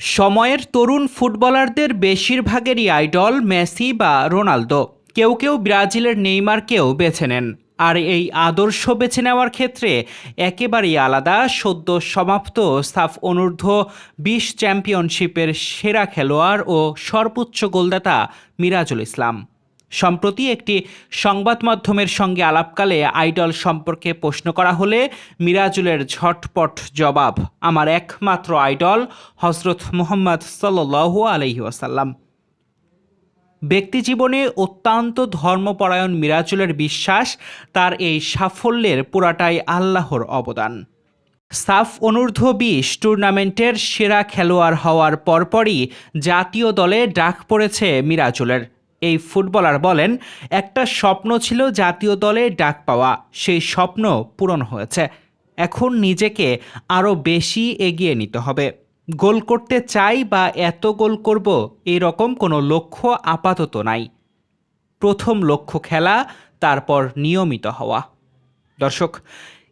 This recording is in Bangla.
সময়ের তরুণ ফুটবলারদের বেশিরভাগেরই আইডল মেসি বা রোনালদো। কেউ কেউ ব্রাজিলের নেইমারকেও বেছে নেন। আর এই আদর্শ বেছে নেওয়ার ক্ষেত্রে একেবারেই আলাদা সদ্য সমাপ্ত সাফ অনূর্ধ্ব বিশ চ্যাম্পিয়নশিপের সেরা খেলোয়াড় ও সর্বোচ্চ গোলদাতা মিরাজুল ইসলাম। সম্প্রতি একটি সংবাদ মাধ্যমের সঙ্গে আলাপকালে আইডল সম্পর্কে প্রশ্ন করা হলে মিরাজুলের ঝটপট জবাব, আমার একমাত্র আইডল হজরত মোহাম্মদ সাল্লু আলহি ওয়াসাল্লাম। ব্যক্তিজীবনে অত্যন্ত ধর্মপরায়ণ মিরাজুলের বিশ্বাস, তার এই সাফল্যের পুরাটাই আল্লাহর অবদান। সাফ অনূর্ধ্ব বিশ টুর্নামেন্টের সেরা খেলোয়াড় হওয়ার পরপরই জাতীয় দলে ডাক পড়েছে মিরাজুলের। এই ফুটবলার বলেন, একটা স্বপ্ন ছিল জাতীয় দলে ডাক পাওয়া, সেই স্বপ্ন পূরণ হয়েছে। এখন নিজেকে আরও বেশি এগিয়ে নিতে হবে। গোল করতে চাই বা এত গোল করব এই রকম কোনো লক্ষ্য আপাতত নাই। প্রথম লক্ষ্য খেলা, তারপর নিয়মিত হওয়া। দর্শক